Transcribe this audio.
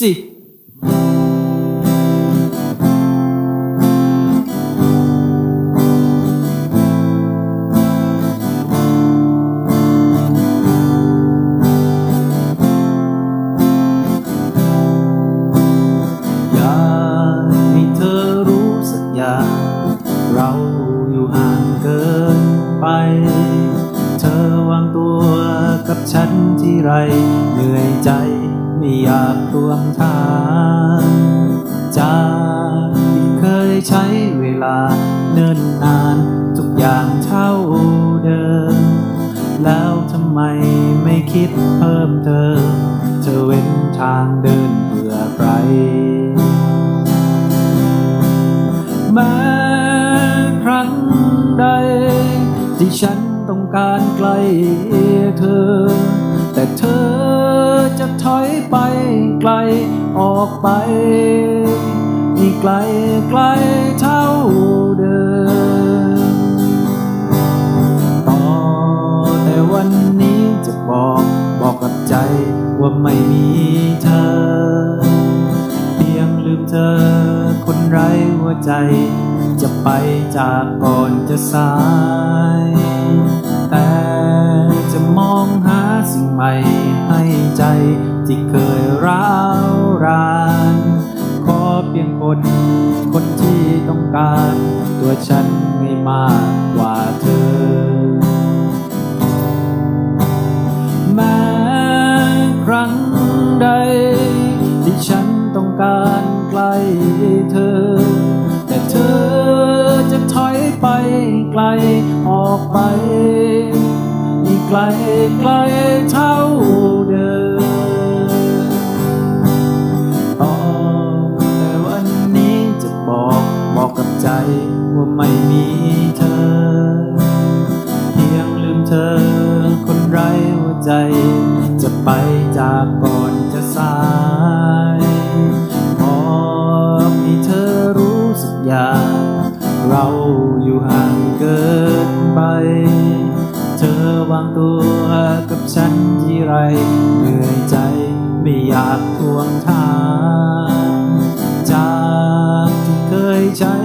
สิอยากให้เธอรู้สักอย่างเราอยู่ห่างเกินไป เธอวางตัวกับฉันที่ไร เหนื่อยใจ ไม่อยากรวมทางจากที่เคยใช้เวลาเนิ่นนาน ทุกอย่างเท่าเดิม แล้วทำไมไม่คิดเพิ่มเติมเธอเว้นทางเดินเพื่อใครแม้ครั้งใด ที่ฉันต้องการใกล้เธอ แต่เธอ จะถอยไปไกลออกไป อีกไกลไกลเท่าเดิม ต่อแต่วันนี้จะบอกบอกกับใจว่าไม่มีเธอ เพียงลืมเธอคนไร้หัวใจ จะไปจากก่อนจะสาย ร้าวรานขอเพียงคน คนที่ต้องการ ตัวฉันไม่มากกว่าเธอ แม้ครั้งใด ที่ฉันต้องการใกล้เธอ แต่เธอจะถอยไปไกลออกไป อีกไกลไกลเท่าเดิม ใจ จะไปจากก่อนจะสายบอกให้เธอรู้สักอย่าง เราอยู่ห่างเกินไป เธอวางตัวกับฉันที่ไรเหนื่อยใจไม่อยากทวงถามจากที่เคยใช้